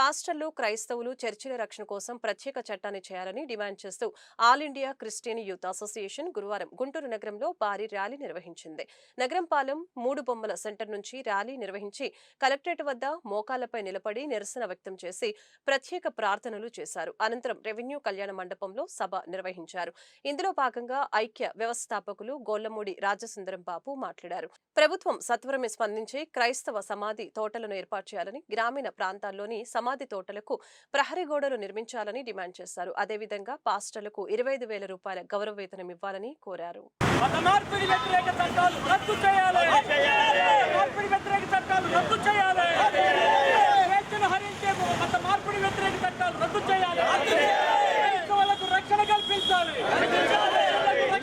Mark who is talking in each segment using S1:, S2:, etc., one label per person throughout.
S1: పాస్టర్లు క్రైస్తవులు చర్చిల రక్షణ కోసం ప్రత్యేక చట్టాన్ని చేయాలని డిమాండ్ చేస్తూ all India Christian youth association గురువారం గుంటూరు నగరంలో భారీ ర్యాలీ నిర్వహించింది. నగరం పాలెం మూడు బొమ్మల సెంటర్ నుంచి ర్యాలీ నిర్వహించి కలెక్టరేట్ వద్ద మోకాళ్ళపై నిలబడి నిరసన వ్యక్తం చేసి ప్రత్యేక ప్రార్థనలు చేశారు. అనంతరం రెవెన్యూ కళ్యాణ మండపంలో సభ నిర్వహించారు. ఇందులో భాగంగా ఐక్య వ్యవస్థాపకులు గోళ్ళమూడి రాజసుందరం బాబు మాట్లాడారు. ప్రభుత్వం సత్వరమే స్పందించి క్రైస్తవ సమాధి తోటలను ఏర్పాటు చేయాలని గ్రామీణ ప్రాంతాల్లోని సమాధి తోటలకు ప్రహరీ గోడలు నిర్మించాలని డిమాండ్ చేశారు. అదేవిధంగా పాస్టర్లకు ఇరవై ఐదు వేల రూపాయల గౌరవ వేతనం ఇవ్వాలని కోరారు
S2: మత మార్పిడి వ్యతిరేక చట్టాలు రద్దు చేయాలి మత మార్పిడి వ్యతిరేక చట్టాలు రద్దు చేయాలి స్వేచ్ఛను హరించే మత మార్పిడి వ్యతిరేక చట్టాలు రద్దు చేయాలి క్రైస్తవులకు రక్షణ కల్పించాలి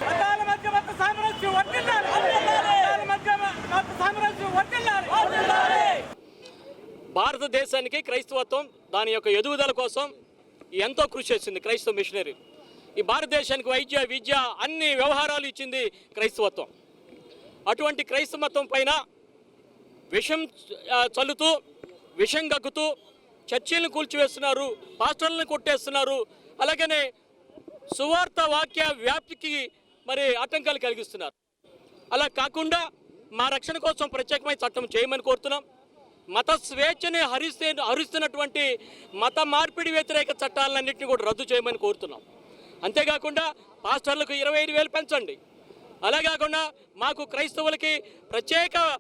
S2: మతాల మధ్య మత సామరస్యం వర్తిల్లాలి మతాల మధ్య మత సామరస్యం వర్తిల్లాలి
S3: భారతదేశానికి క్రైస్తవత్వం దాని యొక్క ఎదుగుదల కోసం ఎంతో కృషి చేసింది క్రైస్తవ మిషనరీ. ఈ భారతదేశానికి వైద్య విద్య అన్ని వ్యవహారాలు ఇచ్చింది క్రైస్తవత్వం. అటువంటి క్రైస్తవత్వం పైన విషం చల్లుతూ విషం గక్కుతూ చర్చిలను కూల్చివేస్తున్నారు పాస్టర్లను కొట్టేస్తున్నారు అలాగనే సువార్త వాక్య వ్యాప్తికి మరి ఆటంకాలు కలిగిస్తున్నారు. అలా కాకుండా మా రక్షణ కోసం ప్రత్యేకమైన చట్టం చేయమని కోరుతున్నాం. మత స్వేచ్ఛని హరిస్తే హరిస్తున్నటువంటి మత మార్పిడి వ్యతిరేక చట్టాలన్నింటినీ కూడా రద్దు చేయమని కోరుతున్నాం. అంతేకాకుండా పాస్టర్లకు ఇరవై ఐదు వేలు పెంచండి. అలా కాకుండా మాకు క్రైస్తవులకి ప్రత్యేక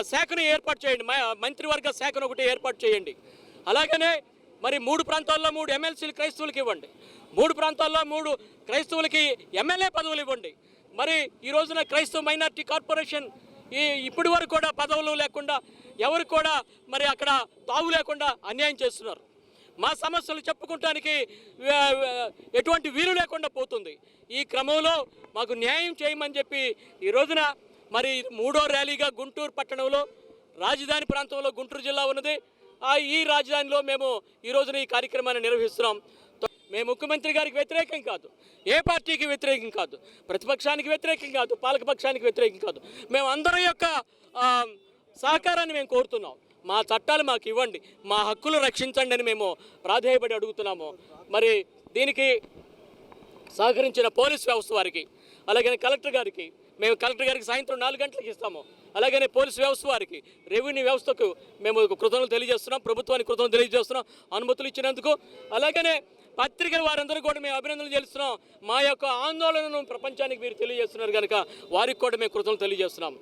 S3: శాఖను ఏర్పాటు చేయండి. మ- మంత్రివర్గ శాఖను ఒకటి ఏర్పాటు చేయండి. అలాగనే మరి మూడు ప్రాంతాల్లో మూడు ఎమ్మెల్సీలు క్రైస్తవులకి ఇవ్వండి. మూడు ప్రాంతాల్లో మూడు క్రైస్తవులకి ఎమ్మెల్యే పదవులు ఇవ్వండి. మరి ఈ రోజున క్రైస్తవ మైనార్టీ కార్పొరేషన్ ఈ ఇప్పటి వరకు కూడా పదవులు లేకుండా ఎవరు కూడా మరి అక్కడ తావు లేకుండా అన్యాయం చేస్తున్నారు. మా సమస్యలు చెప్పుకుంటానికి ఎటువంటి వీలు లేకుండా పోతుంది. ఈ క్రమంలో మాకు న్యాయం చేయమని చెప్పి ఈ రోజున మరి మూడో ర్యాలీగా గుంటూరు పట్టణంలో రాజధాని ప్రాంతంలో గుంటూరు జిల్లా ఉన్నది. ఆ ఈ రాజధానిలో మేము ఈ రోజున ఈ కార్యక్రమాన్ని నిర్వహిస్తున్నాం. మేము ముఖ్యమంత్రి గారికి వ్యతిరేకం కాదు. ఏ పార్టీకి వ్యతిరేకం కాదు. ప్రతిపక్షానికి వ్యతిరేకం కాదు. పాలకపక్షానికి వ్యతిరేకం కాదు. మేము అందరి యొక్క సహకారాన్ని మేము కోరుతున్నాం. మా చట్టాలు మాకు ఇవ్వండి. మా హక్కులు రక్షించండి అని మేము ప్రాధేయపడి అడుగుతున్నాము. మరి దీనికి సహకరించిన పోలీస్ వ్యవస్థ వారికి అలాగనే కలెక్టర్ గారికి మేము కలెక్టర్ గారికి సాయంత్రం నాలుగు గంటలకు ఇస్తాము. అలాగనే పోలీస్ వ్యవస్థ వారికి రెవెన్యూ వ్యవస్థకు మేము కృతజ్ఞతలు తెలియజేస్తున్నాం. ప్రభుత్వానికి కృతజ్ఞతలు తెలియజేస్తున్నాం. అనుమతులు ఇచ్చినందుకు అలాగనే పత్రికల వారందరూ కూడా మేము అభినందనలు చేస్తున్నాం. మా యొక్క ఆందోళనను ప్రపంచానికి మీరు తెలియజేస్తున్నారు కనుక వారికి కూడా మేము కృతజ్ఞతలు తెలియజేస్తున్నాం.